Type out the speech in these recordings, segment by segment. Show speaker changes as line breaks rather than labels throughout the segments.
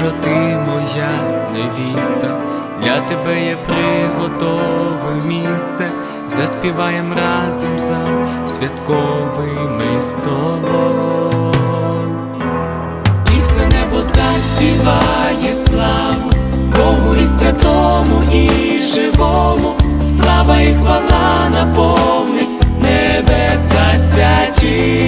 Божа, ти моя невіста, для тебе є приготове місце, заспіваєм разом за святковими столом. І все небо заспіває славу Богу і святому, і живому, слава і хвала наповнить небеса святі.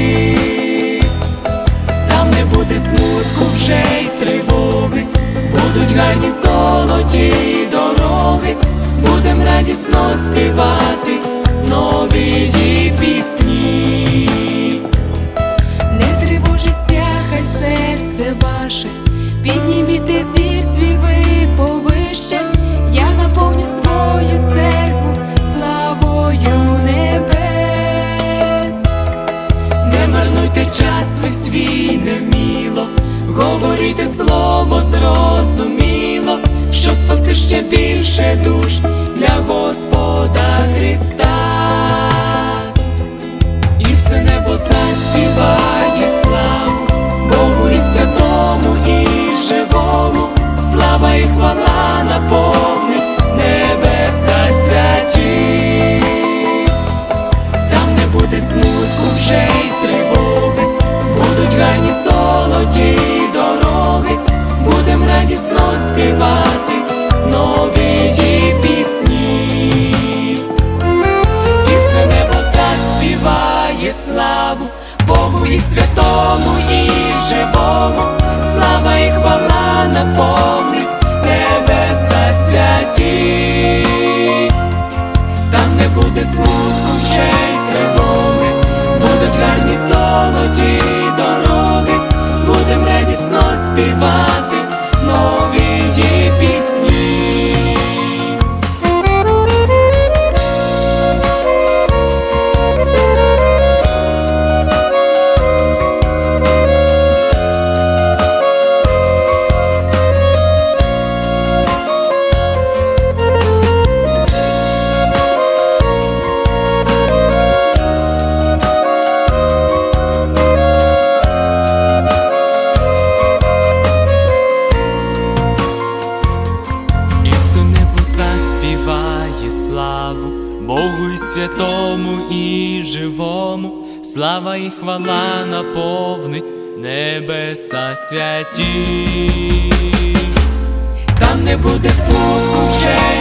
Час ви свій невміло, говорити слово зрозуміло, що спасти ще більше душ для Господа Христа. І святому, і живому, слава і хвала наповнить небеса святі. Там не буде смутку вже й тривоги, будуть гарні золоті дороги, будем радісно співати святому, і живому, слава і хвала наповнить небеса святі. Там не буде смутку вже